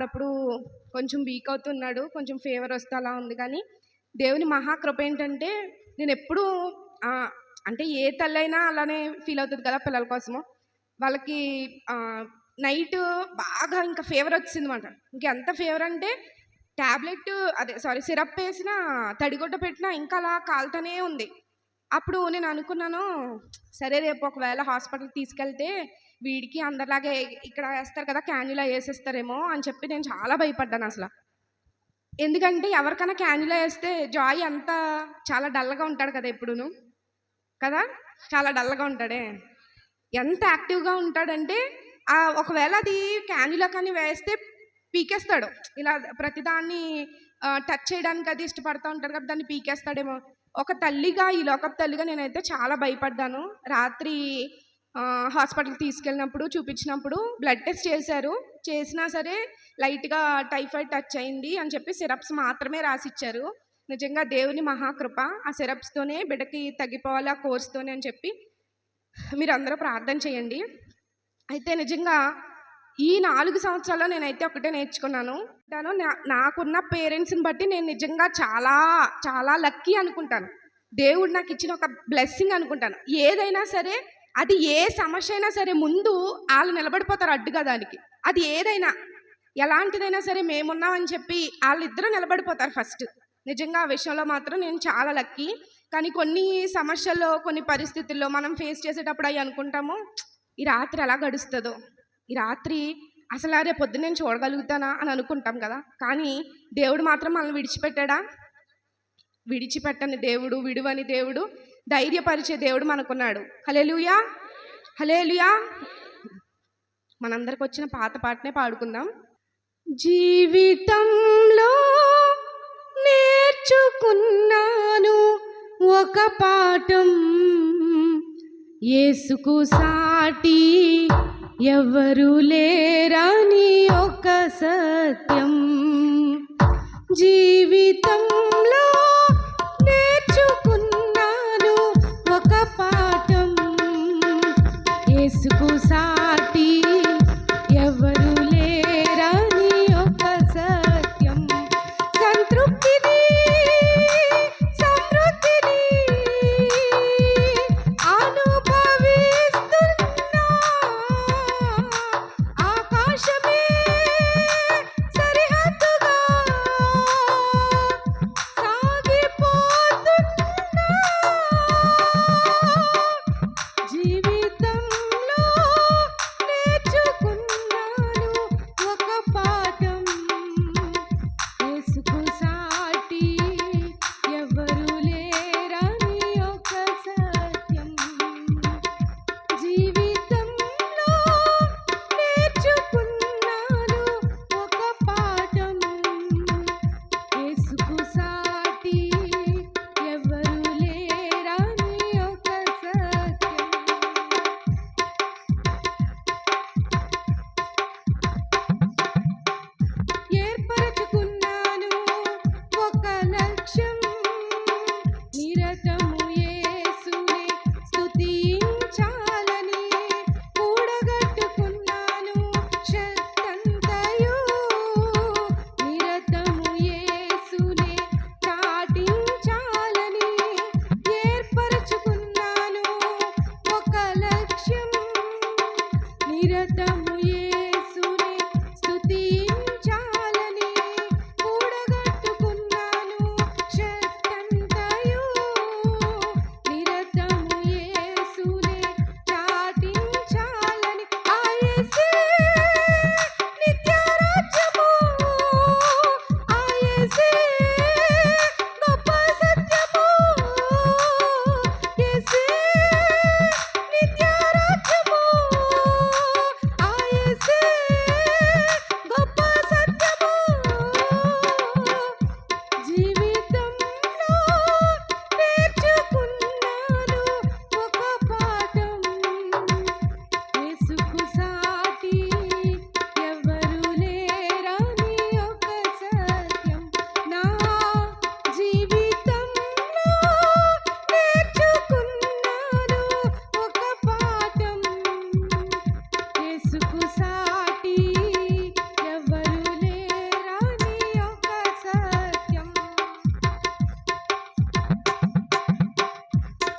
అప్పుడప్పుడు కొంచెం వీక్ అవుతున్నాడు కొంచెం ఫీవర్ వస్తే అలా ఉంది. కానీ దేవుని మహాకృప ఏంటంటే నేను ఎప్పుడూ అంటే ఏ తల్లైనా అలానే ఫీల్ అవుతుంది కదా పిల్లల కోసము. వాళ్ళకి నైట్ బాగా ఇంకా ఫీవర్ వచ్చింది అనమాట ఇంకెంత ఫీవర్ అంటే ట్యాబ్లెట్ అదే సారీ సిరప్ వేసిన తడిగుడ్డ పెట్టినా ఇంకా అలా కాలుతూనే ఉంది. అప్పుడు నేను అనుకున్నాను సరే రేపు ఒకవేళ హాస్పిటల్కి తీసుకెళ్తే వీడికి అందరిలాగే ఇక్కడ వేస్తారు కదా క్యాన్యులా వేసేస్తారేమో అని చెప్పి నేను చాలా భయపడ్డాను అసలు. ఎందుకంటే ఎవరికైనా క్యాన్యులా వేస్తే జాయ్ అంతా చాలా డల్గా ఉంటాడు కదా ఎప్పుడును కదా? చాలా డల్గా ఉంటాడే. ఎంత యాక్టివ్గా ఉంటాడంటే ఒకవేళ అది క్యాన్యులా కానీ వేస్తే పీకేస్తాడు. ఇలా ప్రతిదాన్ని టచ్ చేయడానికి అది ఇష్టపడుతూ ఉంటాడు కదా దాన్ని పీకేస్తాడేమో. ఒక తల్లిగా ఈ లోకప్ తల్లిగా నేనైతే చాలా భయపడ్డాను. రాత్రి హాస్పిటల్కి తీసుకెళ్ళినప్పుడు చూపించినప్పుడు బ్లడ్ టెస్ట్ చేశారు. చేసినా సరే లైట్గా టైఫాయిడ్ టచ్ అయింది అని చెప్పి సిరప్స్ మాత్రమే రాసిచ్చారు. నిజంగా దేవుని మహాకృప ఆ సిరప్స్తోనే బిడ్డకి తగ్గిపోవాలి ఆ కోర్స్తోనే అని చెప్పి మీరు అందరూ ప్రార్థన చేయండి. అయితే నిజంగా ఈ నాలుగు సంవత్సరాల్లో నేనైతే ఒకటే నేర్చుకున్నాను. నేను నా- నాకున్న పేరెంట్స్ని బట్టి నేను నిజంగా చాలా చాలా లక్కీ అనుకుంటాను. దేవుడు నాకు ఇచ్చిన ఒక బ్లెస్సింగ్ అనుకుంటాను. ఏదైనా సరే అది ఏ సమస్య అయినా సరే ముందు వాళ్ళు నిలబడిపోతారు అడ్డుగా దానికి అది ఏదైనా ఎలాంటిదైనా సరే మేమున్నామని చెప్పి వాళ్ళిద్దరూ నిలబడిపోతారు ఫస్ట్. నిజంగా ఆ విషయంలో మాత్రం నేను చాలా లక్కీ. కానీ కొన్ని సమస్యల్లో కొన్ని పరిస్థితుల్లో మనం ఫేస్ చేసేటప్పుడు అవి అనుకుంటాము ఈ రాత్రి ఎలా గడుస్తుందో. ఈ రాత్రి అసలు అరే పొద్దున్న నేను చూడగలుగుతానా అని అనుకుంటాం కదా. కానీ దేవుడు మాత్రం మనల్ని విడిచిపెట్టాడా? విడిచిపెట్టని దేవుడు విడువని దేవుడు ధైర్యపరిచే దేవుడు మనకున్నాడు. హలేలుయా హలేలుయా మనందరికి వచ్చిన పాత పాటనే పాడుకుందాం. జీవితంలో నేర్చుకున్నాను ఒక పాఠం. ఏసుకు సాటి ఎవరు లేరాని ఒక సత్యం? జీవితంలో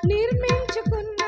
నిర్మించుకున్న